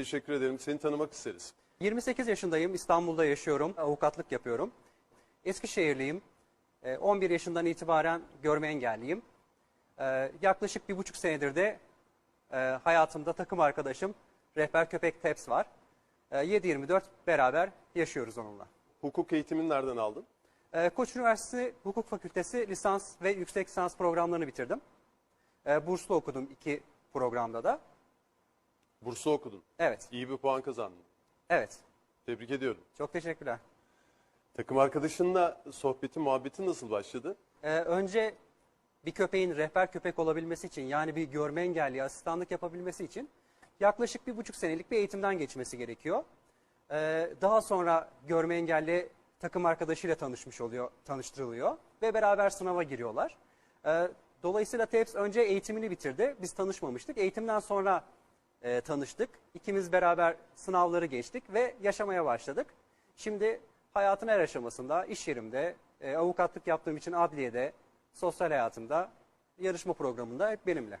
teşekkür ederim. Seni tanımak isteriz. 28 yaşındayım, İstanbul'da yaşıyorum, avukatlık yapıyorum. Eskişehirliyim, Ee, 11 yaşından itibaren görme engelliyim. Ee, Yaklaşık bir buçuk senedir de e, hayatımda takım arkadaşım rehber köpek Teps var. Ee, 7-24 beraber yaşıyoruz onunla. Hukuk eğitimini nereden aldın? Ee, Koç Üniversitesi Hukuk Fakültesi lisans ve yüksek lisans programlarını bitirdim. Ee, Burslu okudum iki programda da. Burslu okudun. Evet, İyi bir puan kazandın. evet. Tebrik ediyorum. Çok teşekkürler. Takım arkadaşınla sohbeti, muhabbeti nasıl başladı? Ee, önce bir köpeğin rehber köpek olabilmesi için yani bir görme engelli asistanlık yapabilmesi için yaklaşık bir buçuk senelik bir eğitimden geçmesi gerekiyor. Ee, daha sonra görme engelli takım arkadaşıyla tanışmış oluyor, tanıştırılıyor ve beraber sınava giriyorlar. Ee, dolayısıyla TEPS önce eğitimini bitirdi. Biz tanışmamıştık. Eğitimden sonra e, tanıştık. İkimiz beraber sınavları geçtik ve yaşamaya başladık. Şimdi hayatın her aşamasında, iş yerimde, e, avukatlık yaptığım için adliyede, sosyal hayatımda, yarışma programında hep benimle.